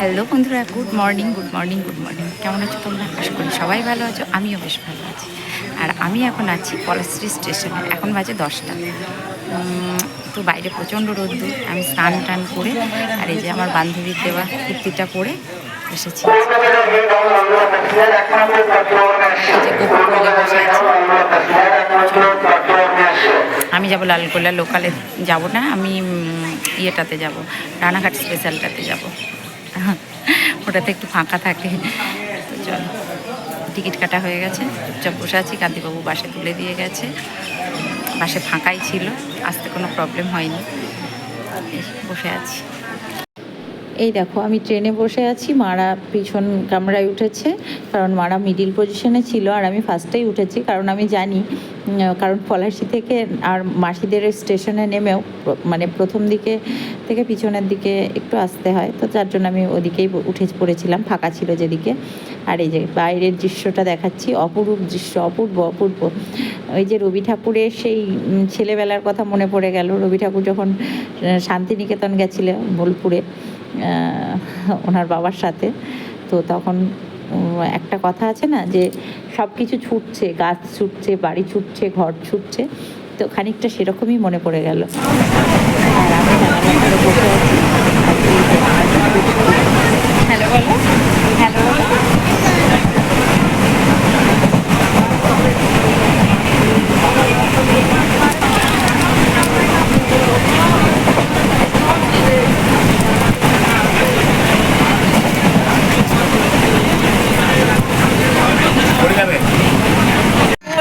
Hello বন্ধুরা, good morning good morning good morning. কেমন আছো তোমরা? আশা করি সবাই ভালো আছো, আমিও বেশ ভালো আছি। আর আমি এখন আছি পলাশশ্রী স্টেশনে, এখন বাজে দশটা। তো বাইরে প্রচণ্ড রোদ্দুর, আমি স্নান টান করে আর এই যে আমার বান্ধবীর দেওয়া কুর্তিটা পরে এসেছি। আমি যাব লালগোলা লোকালে, যাব না, আমি ইয়েটাতে যাব, রানাঘাট স্পেশালটাতে যাব। ওটাতে একটু ফাঁকা থাকে। তো চলো, টিকিট কাটা হয়ে গেছে। চুপচাপ বসে আছি কান্তিবাবু বাসে তুলে দিয়ে গেছে। বাসে ফাঁকাই ছিল, আসতে কোনো প্রবলেম হয়নি। বসে আছি। এই দেখো, আমি ট্রেনে বসে আছি, মারা পিছন কামরায় উঠেছে, কারণ মারা মিডিল পজিশনে ছিল আর আমি ফার্স্টেই উঠেছি, কারণ আমি জানি কারণ পলাশি থেকে আর মাসিদের স্টেশনে নেমেও মানে প্রথম দিকে থেকে পিছনের দিকে একটু আসতে হয়, তো যার জন্য আমি ওদিকেই উঠে পড়েছিলাম, ফাঁকা ছিল যেদিকে। আর এই যে বাইরের দৃশ্যটা দেখাচ্ছি, অপরূপ দৃশ্য, অপূর্ব অপূর্ব। ওই যে রবি ঠাকুরের সেই ছেলেবেলার কথা মনে পড়ে গেল, রবি ঠাকুর যখন শান্তিনিকেতন গেছিল বোলপুরে ওনার বাবার সাথে। তো তখন একটা কথা আছে না যে সব কিছু ছুটছে, গাছ ছুটছে, বাড়ি ছুটছে, ঘর ছুটছে, তো খানিকটা সেরকমই মনে পড়ে গেল। আর আমি হ্যালো, বলো।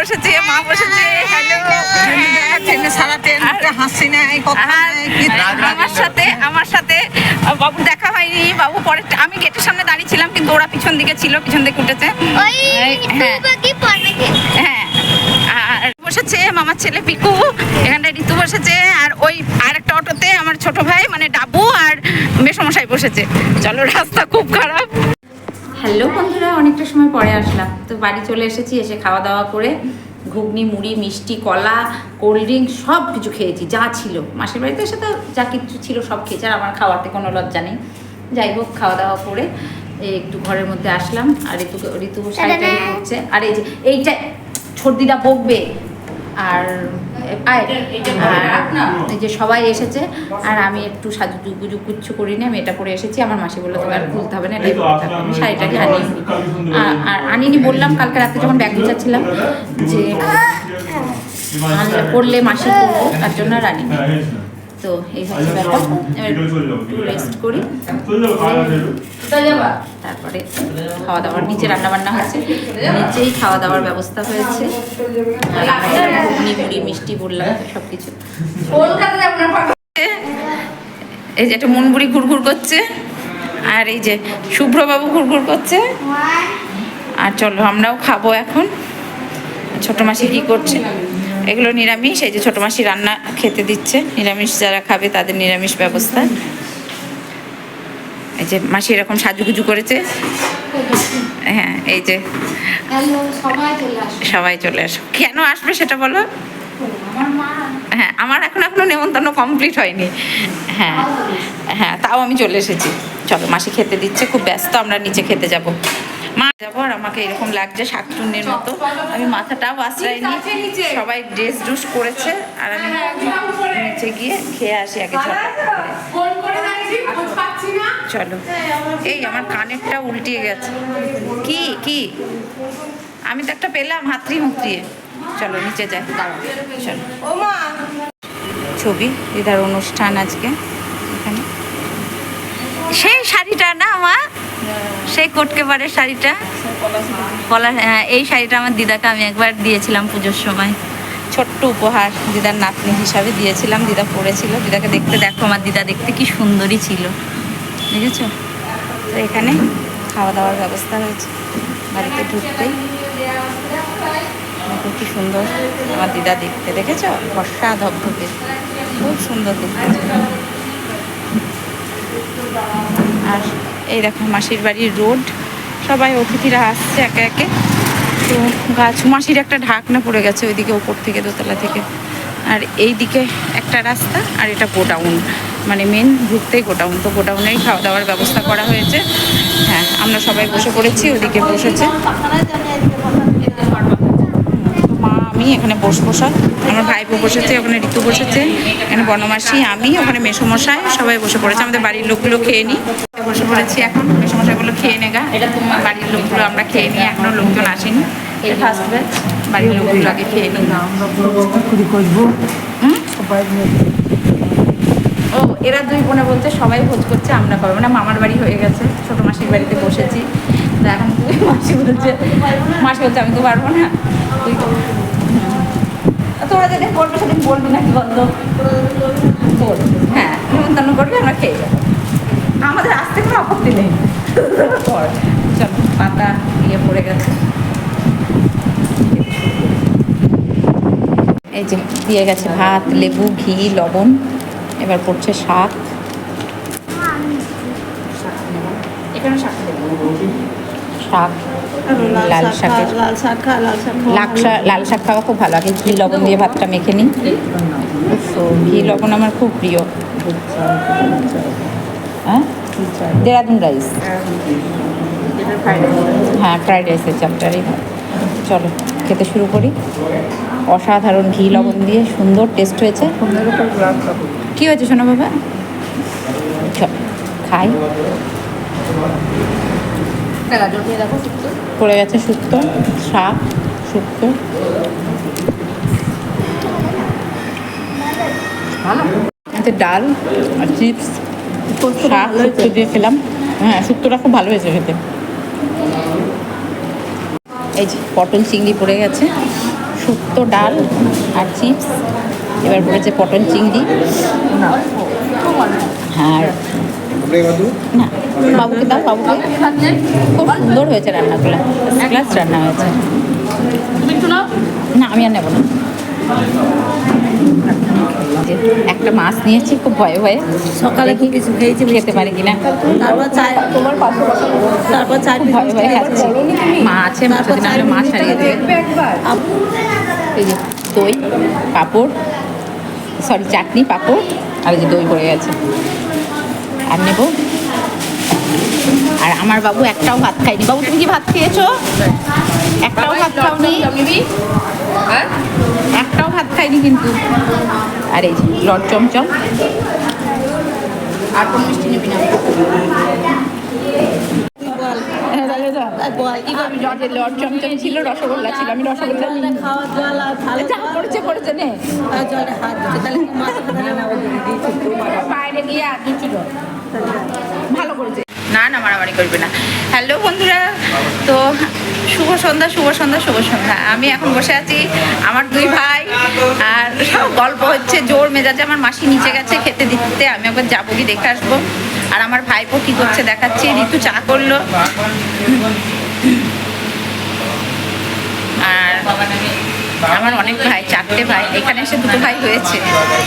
বসেছে মা বসেছে। আমার সাথে আমার সাথে বাবু দেখা হয়নি বাবু পরে আমি গেটের সামনে দাঁড়িয়ে ছিলাম কিন্তু ওরা পিছন দিকে ছিল পিছন দিকে উঠেছে। হ্যাঁ। হ্যাঁ। আর বসেছে মামার ছেলে পিকু এখানটায় ঋতু বসেছে আর ওই আরেকটা অটোতে আমার ছোট ভাই মানে ডাবু আর মেসমশাই বসেছে। চলো রাস্তা খুব খারাপ। হ্যালো বন্ধুরা অনেকটা সময় পরে আসলাম। তো বাড়ি চলে এসেছি এসে খাওয়া দাওয়া করে ঘুগনি মুড়ি মিষ্টি কলা কোল্ড ড্রিঙ্ক সব কিছু খেয়েছি যা ছিল। মাসির বাড়িতে এসে তো যা কিছু ছিল সব খেয়েছি আর আমার খাওয়াতে কোনো লজ্জা নেই। যাই হোক খাওয়া দাওয়া করে একটু ঘরের মধ্যে আসলাম আর ঋতু ঋতু টাড়ি পরছে আর এই যে এইটা সর্দিটা বকবে আর এই যে সবাই এসেছে আর আমি একটু সাজু গুজু কুচ্ছু করিনি আমি এটা করে এসেছি। আমার মাসি বলল তোমার আর খুলতে হবে না এটাই পরতে থাকো আমি শাড়িটাকে আনিনি আ- আর আনিনি বললাম কালকে রাতে যখন ব্যাগ গুছাচ্ছিলাম যে আনলে পড়লে মাসি করব তার জন্য আর আনিনি। তো এই হচ্ছে ব্যাপার এবার একটু রেস্ট করি। তারপরে খাওয়া দাওয়ার নিচে রান্না বান্না হয়েছে নিচেই খাওয়া দাওয়ার ব্যবস্থা হয়েছে। আর ঘুগনি মুড়ি মিষ্টি বললাম সব কিছু এই যে একটা মনবুড়ি ঘুরঘুর করছে। আর এই যে শুভ্রবাবু ঘুরঘুর করছে। আর চলো আমরাও খাব এখন। ছোটো মাসি কী করছে? এগুলো নিরামিষ, এই যে ছোটো মাসি রান্না খেতে দিচ্ছে। নিরামিষ যারা খাবে তাদের নিরামিষ ব্যবস্থা। এই যে মাসি এরকম সাজুগুজু করেছে। হ্যাঁ এই যে সবাই চলে আসো। কেন আসবে সেটা বলো? হ্যাঁ আমার এখন এখনও নেমন্তন্ন কমপ্লিট হয়নি। হ্যাঁ হ্যাঁ তাও আমি চলে এসেছি। চলো, মাসি খেতে দিচ্ছে, খুব ব্যস্ত, আমরা নিচে খেতে যাব। মা যাব আর আমাকে এরকম লাগছে শাকচুন্নির মতো। আমি মাথাটাও আশ্রয় নিই সবাই ড্রেস ড্রুস করেছে আর আমি নিচে গিয়ে খেয়ে আসি আগে চলো। এই আমার কানেরটা উল্টিয়ে গেছে। কি কি? আমি তো একটা পেলাম হাতড়ি হুঁতড়িয়ে চলো নিচে যাই। দাঁড়াও। চলো। ছবি দিদার অনুষ্ঠান আজকে এখানে সেই শাড়িটা না মা সেই কোটকে পাড়ের শাড়িটা। হ্যাঁ এই শাড়িটা আমার দিদাকে আমি একবার দিয়েছিলাম পুজোর সময়। ছোট্ট উপহার দিদার নাতনি হিসাবে দিয়েছিলাম, দিদা পরেছিল। দিদাকে দেখতে দেখো, আমার দিদা দেখতে কি সুন্দরই ছিল। বুঝেছ তো এখানে খাওয়া দাওয়ার ব্যবস্থা হয়েছে। বাড়িতে ঢুকতেই। কি সুন্দর আমার দিদা দেখতে। দেখেছ? বর্ষা ধবধবে। খুব সুন্দর দেখতে। আর এই দেখো মাসির বাড়ির রোড। সবাই অতিথিরা আসছে একে একে। তো গাছ, মাসির একটা ঢাকনা পড়ে গেছে ওইদিকে ওপর থেকে, দোতলা থেকে। আর এই দিকে একটা রাস্তা আর এটা গোডাউন। মানে মেন ঢুকতেই গোডাউন। তো গোডাউনেই খাওয়া দাওয়ার ব্যবস্থা করা হয়েছে। হ্যাঁ আমরা সবাই বসে পড়েছি, ওদিকে বসেছে। মা, আমি এখানে বস বসা আমার ভাইপো বসেছে, ওখানে ঋতু বসেছে, এখানে বনমাসি, আমি, ওখানে মেসোমশাই, সবাই বসে পড়েছে। আমাদের বাড়ির লোকগুলো খেয়ে নিই। বসে পড়েছি এখন। মেসোমশাইগুলো খেয়ে নেগা এটা তোমার বাড়ির লোকগুলো আমরা খেয়ে নিই এখনও লোকজন আসেনি। ফার্স্ট ব্যাচ বাড়ির লোকগুলো আগে খেয়ে নিই? ও এরা দুই বোনে বলছে সবাই ভোজ করছে আমরা করব না। মামার বাড়ি হয়ে গেছে ছোটো মাসির বাড়িতে বসেছি। তো এখন তুই মাসি বলছে মাসি বলছে আমি তো পারব না। তুই। তোরা যেদিন বলবি সেদিন বলবি নাকি বন্ধ? বল। হ্যাঁ নিমন্ত্রণ করবি আমরা খেয়ে যাব। আমাদের আসতে কোনো আপত্তি নেই। কর চল পাতা ইয়ে পড়ে গেছে। এই যে দিয়ে গেছে ভাত লেবু ঘি লবণ। এবার পড়ছে শাক। শাক শাক লাল শাকের। লাল শাক লাল শাক খাওয়া খুব ভালো। আগে ঘি লবণ দিয়ে ভাতটা মেখে নিই। ঘি লবণ আমার খুব প্রিয়। হ্যাঁ? দেরাদুন রাইস। হ্যাঁ ফ্রাইড রাইসের চাপটারই চলো, খেতে শুরু করি। অসাধারণ ঘি, লবণ দিয়ে সুন্দর টেস্ট হয়েছে। কী হয়েছে শোনো বাবা? চল, খাই। পড়ে গেছে শুক্তো শাক শুক্তো ডাল আর চিপস শাক শুক্তো দিয়ে খেলাম হ্যাঁ শুক্তোটা খুব ভালো হয়েছে খেতে। এই যে পটল চিংড়ি পড়ে গেছে শুক্তো ডাল আর চিপস। এবার পড়েছে পটল চিংড়ি। আর না বাবুকে দাও বাবুকে। খুব সুন্দর হয়েছে রান্নাগুলো। ক্লাস রান্না হয়েছে। না আমি আর নেব না। একটা মাছ নিয়েছি খুব ভয়ে ভয়ে। সকালে দেখি কিছু খেয়েছি খেতে পারি কিনা। তারপর চাই তোমার পাশে তারপর চাই ভয়ে ভয়ে খাচ্ছি। মা আছে যদি না মাছ হারিয়ে দেবে। এই যে দই পাঁপড় সরি চাটনি পাঁপড় আর এই যে দই পড়ে গেছে। আর নেব। আর আমার বাবু একটাও ভাত খায়নি। বাবু তুমি কি ভাত খেয়েছো? একটাও ভাত খাওনি? একটাও ভাত খাইনি কিন্তু। আর এই লট চমচম। আর কোন মিষ্টি নিবি না। যে। লট চমচম ছিল রসগোল্লা ছিল আমি রসগোল্লা নিই খাওয়া জল ভালো যা পড়েছে পড়েছে নে। আর জলে হাত দিচ্ছে তাহলে কি মাথা ব্যথা বাইরে গিয়ে আর ছিল ভালো করেছে। না না মারামারি করবে না। হ্যালো বন্ধুরা তো শুভ সন্ধ্যা শুভ সন্ধ্যা শুভ সন্ধ্যা। আমি এখন বসে আছি আমার দুই ভাই, আর সব গল্প হচ্ছে, জোর মেজাজে আমার মাসি নিচে গেছে খেতে দিতে, আমি একবার যাব কি দেখে আসব। আর আমার ভাইপো কি করছে দেখাচ্ছি, ঋতু চা করল। আর আমার অনেক ভাই, চারটে ভাই, এখানে এসে দুটো ভাই হয়েছে।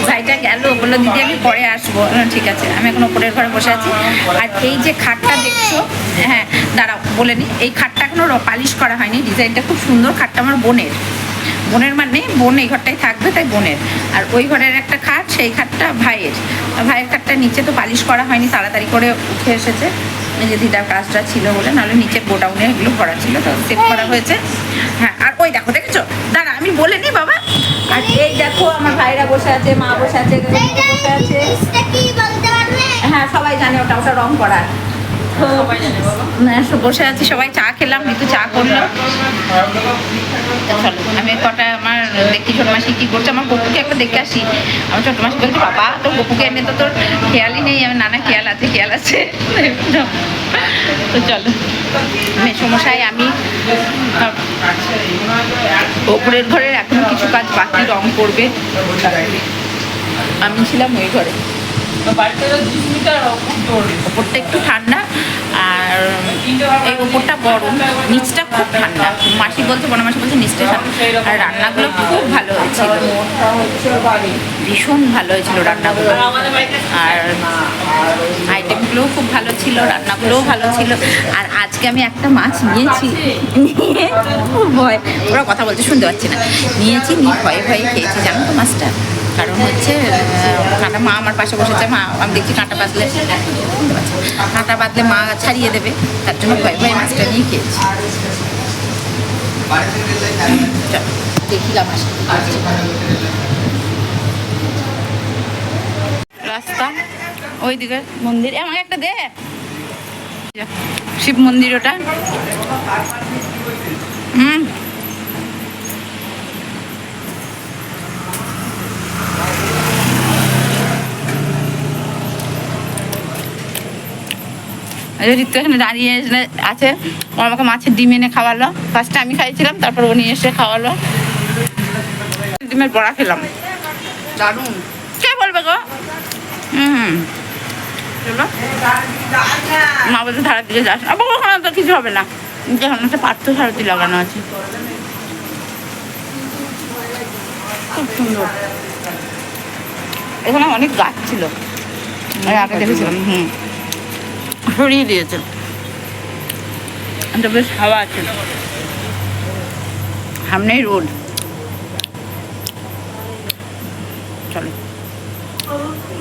ভাইটা গেল, বলল, দিদি, আমি পরে আসব। ঠিক আছে, আমি এখন ওপরের ঘরে বসে আছি। আর এই যে খাটটা দেখছ হ্যাঁ দাঁড়াও, বলে নি, এই খাটটা এখনও পালিশ করা হয়নি। ডিজাইনটা খুব সুন্দর, খাটটা আমার বোনের। বোনের মানে বোন এই ঘরটাই থাকবে, তাই বোনের। আর ওই ঘরের একটা খাট, সেই খাটটা ভাইয়ের। ভাইয়ের খাটটা নিচে তো পালিশ করা হয়নি, তাড়াতাড়ি করে উঠে এসেছে। যে দিদার কাজটা ছিল বলে নাহলে নিচে গোডাউনে এগুলো ভরা ছিল তো সেট করা হয়েছে। হ্যাঁ আর ওই দেখো দেখেছ? দাঁড়া আমি বলে নি বাবা। আর এই দেখো আমার ভাইরা বসে আছে মা বসে আছে বসে আছে। কি বলতে পারবে? হ্যাঁ সবাই জানে ওটা ওটা রং করা হ্যাঁ, সব বসে আছি সবাই চা খেলাম একটু চা করল চলো আমি কটা আমার দেখি ছোট মাসি কি করছে। আমার গপুকে একবার দেখে আসি। আমার ছোট মাসি বলছে, বাবা, তোর গপুকে এনে তো তোর খেয়ালই নেই, আমার নানা খেয়াল আছে খেয়াল আছে। তো চলো, মেসমশাই, আমি ওপরের ঘরের এখনও কিছু কাজ বাকি, রং করবে। আমি ছিলাম ওই ঘরে। ওপরটা একটু ঠান্ডা আর এই ওপরটা গরম, নিচটা খুব ঠান্ডা। মাসি বলছে, বড় মাসি বলছে, নিচটা আর রান্নাগুলো খুব ভালো হয়েছিল। ভীষণ ভালো হয়েছিল রান্নাগুলো। আর আইটেমগুলোও খুব ভালো ছিল, রান্নাগুলোও ভালো ছিল। আর আজকে আমি একটা মাছ নিয়েছি। নিয়ে ভয়, ওরা কথা বলছে, শুনতে পাচ্ছি না। নিয়েছি, নিয়ে ভয়ে ভয়ে খেয়েছি, জানো তো মাছটা? কারণ হচ্ছে কাঁটা মা আমার পাশে বসেছে, মা, আমি দেখছি কাঁটা বাঁধলে কাঁটা বাঁধলে মা ছাড়িয়ে দেবে। তার জন্য ভয়ে ভয়ে মাছটা নিয়ে খেয়েছি। রাস্তা মন্দির। একটা শিব মন্দির ওটা। হুম। ঋতু এখানে দাঁড়িয়ে এসে- আছে। ও আমাকে মাছের ডিম এনে খাওয়ালো। ফার্স্টে আমি খাইছিলাম তারপর ও নিয়ে এসে খাওয়ালো। ডিমের বড়া খেলাম। দারুণ। কে বলবে গো? হুম। মা বলতে ধারা দিকে যাস। আবার ওখানে তো কিছু হবে না। যেখানে একটা পার্থ সারথি লাগানো আছে। খুব সুন্দর। এখানে অনেক গাছ ছিল। আগে দেখেছিলাম হুম। সরিয়ে দিয়েছে। এটা বেশ, হাওয়া আছে। সামনেই রোড।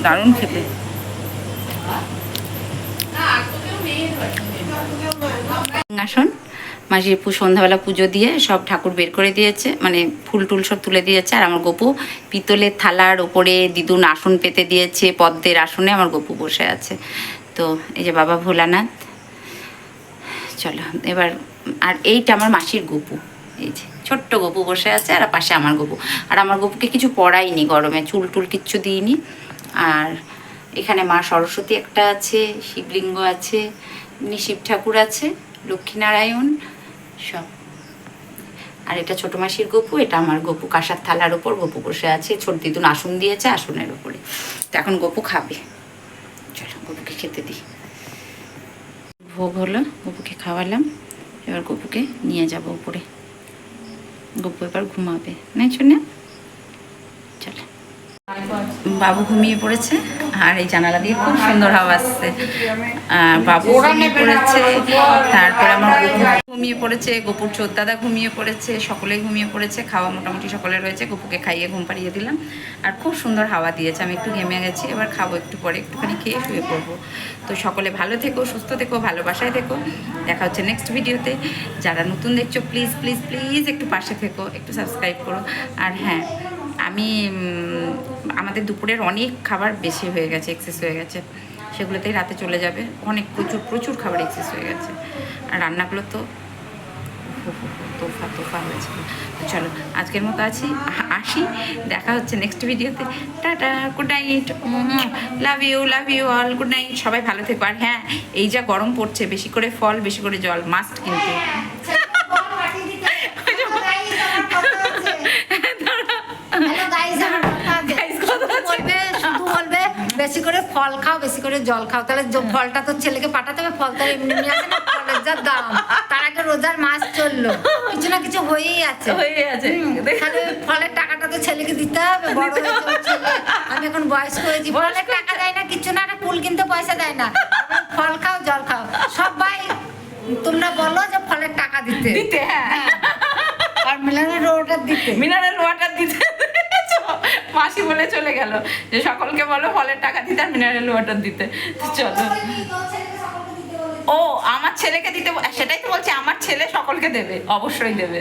দারুণ খেতে। আসন মাসি পু সন্ধ্যাবেলা পুজো দিয়ে সব ঠাকুর বের করে দিয়েছে। মানে ফুল টুল সব তুলে দিয়েছে। আর আমার গপু পিতলের থালার ওপরে দিদুন আসন পেতে দিয়েছে, পদ্মের আসনে আমার গপু বসে আছে। তো এই যে বাবা ভোলানাথ। চলো, এবার আর এইটা আমার মাসির গপু। এই যে ছোট্ট গপু বসে আছে আর পাশে আমার গপু। আর আমার গপুকে কিছু পড়াইনি গরমে, চুল টুল কিচ্ছু দিইনি। আর এখানে মা সরস্বতী একটা আছে, শিবলিঙ্গ আছে, এমনি শিব ঠাকুর আছে, লক্ষ্মীনারায়ণ সব। আর এটা ছোট মাসির গপু, এটা আমার গপু। কাঁসার থালার ওপর গপু বসে আছে, ছোট দিদুন আসন দিয়েছে আসনের ওপরে তো এখন গপু খাবে। চলো গপুকে খেতে দিই। ভোগ হলো, গপুকে খাওয়ালাম। এবার গপুকে নিয়ে যাব উপরে। গপু এবার ঘুমাবে। নাই শুনে চলে। বাবু ঘুমিয়ে পড়েছে। আর এই জানালা দিয়ে খুব সুন্দর হাওয়া আসছে। বাবু ঘুমিয়ে পড়েছে, তারপরে আমার ঘুমিয়ে পড়েছে, গপুর চোদ্দাদা ঘুমিয়ে পড়েছে, সকলে ঘুমিয়ে পড়েছে, খাওয়া মোটামুটি সকলে রয়েছে, গপুকে খাইয়ে ঘুম পাড়িয়ে দিলাম। আর খুব সুন্দর হাওয়া দিয়েছে, আমি একটু ঘেমে গেছি, এবার খাব একটু পরে, একটুখানি খেয়ে শুয়ে পড়ব। তো সকলে ভালো থেকো, সুস্থ থেকো, ভালোবাসায় থেকো। দেখা হচ্ছে নেক্সট ভিডিওতে যারা নতুন দেখছ প্লিজ প্লিজ প্লিজ একটু পাশে থেকো, একটু সাবস্ক্রাইব করো। আর হ্যাঁ আমি আমাদের দুপুরের অনেক খাবার বেশি হয়ে গেছে এক্সেস হয়ে গেছে। সেগুলোতেই রাতে চলে যাবে। অনেক প্রচুর প্রচুর খাবার এক্সেস হয়ে গেছে। আর রান্নাগুলো তো, তোফা তোফা হয়েছে তো চলো, আজকের মতো আছি, আসি, দেখা হচ্ছে নেক্সট ভিডিওতে tata good night love you love you all good night সবাই ভালো থেকো। আর হ্যাঁ এই যা গরম পড়ছে, বেশি করে ফল, বেশি করে জল মাস্ট কিন্তু শুধু বলবে বেশি করে ফল খাও বেশি করে জল খাও। তাহলে ফলটা তো ছেলেকে পাঠাতে হবে ফল তো আর এমনি আসে না ফলের যা দাম। তার আগে রোজার মাস চলল। কিছু না কিছু হয়েই আছে। হয়ে আছে। তাহলে ফলের টাকাটা তো ছেলেকে দিতে হবে বড় হয়েছে আমি এখন বয়স্ক হয়েছি ফলের টাকা দেয় না কিছু না একটা ফুল কিনতে পয়সা দেয় না। ফল খাও জল খাও। সবাই তোমরা বলো যে ফলের টাকা দিতে। দিতে হ্যাঁ। আর মিলানের রোটা দিতে। মিনারেল ওয়াটার দিতে। মাসি বলে চলে গেল যে সকলকে বলো ফলের টাকা দিতে আর মিনারেল ওয়াটার দিতে। চলো। ও, আমার ছেলেকে দিতে সেটাই তো বলছি, আমার ছেলে সকলকে দেবে, অবশ্যই দেবে।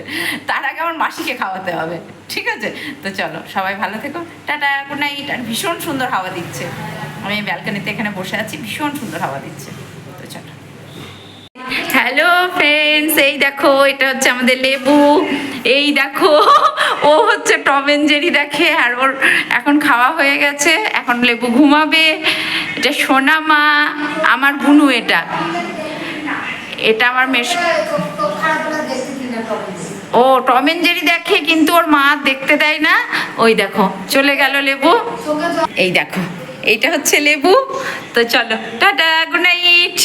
তার আগে আমার মাসিকে খাওয়াতে হবে, ঠিক আছে? তো চলো, সবাই ভালো থেকো। টাটা গুড নাইট আর ভীষণ সুন্দর হাওয়া দিচ্ছে। আমি ব্যালকানিতে এখানে বসে আছি, ভীষণ সুন্দর হাওয়া দিচ্ছে। হ্যালো ফ্রেন্ডস এই দেখো, এটা হচ্ছে আমাদের লেবু। এই দেখো, ও হচ্ছে টম জেরি দেখে, আর ওর এখন খাওয়া হয়ে গেছে। এখন লেবু ঘুমাবে। এটা সোনা মা, আমার বুনু এটা। এটা আমার মেশ ও, টম এন্ড জেরি দেখে, কিন্তু ওর মা দেখতে দেয় না। ওই দেখো, চলে গেল লেবু। এই দেখো, এইটা হচ্ছে লেবু। তো চলো, টাটা, গুড নাইট।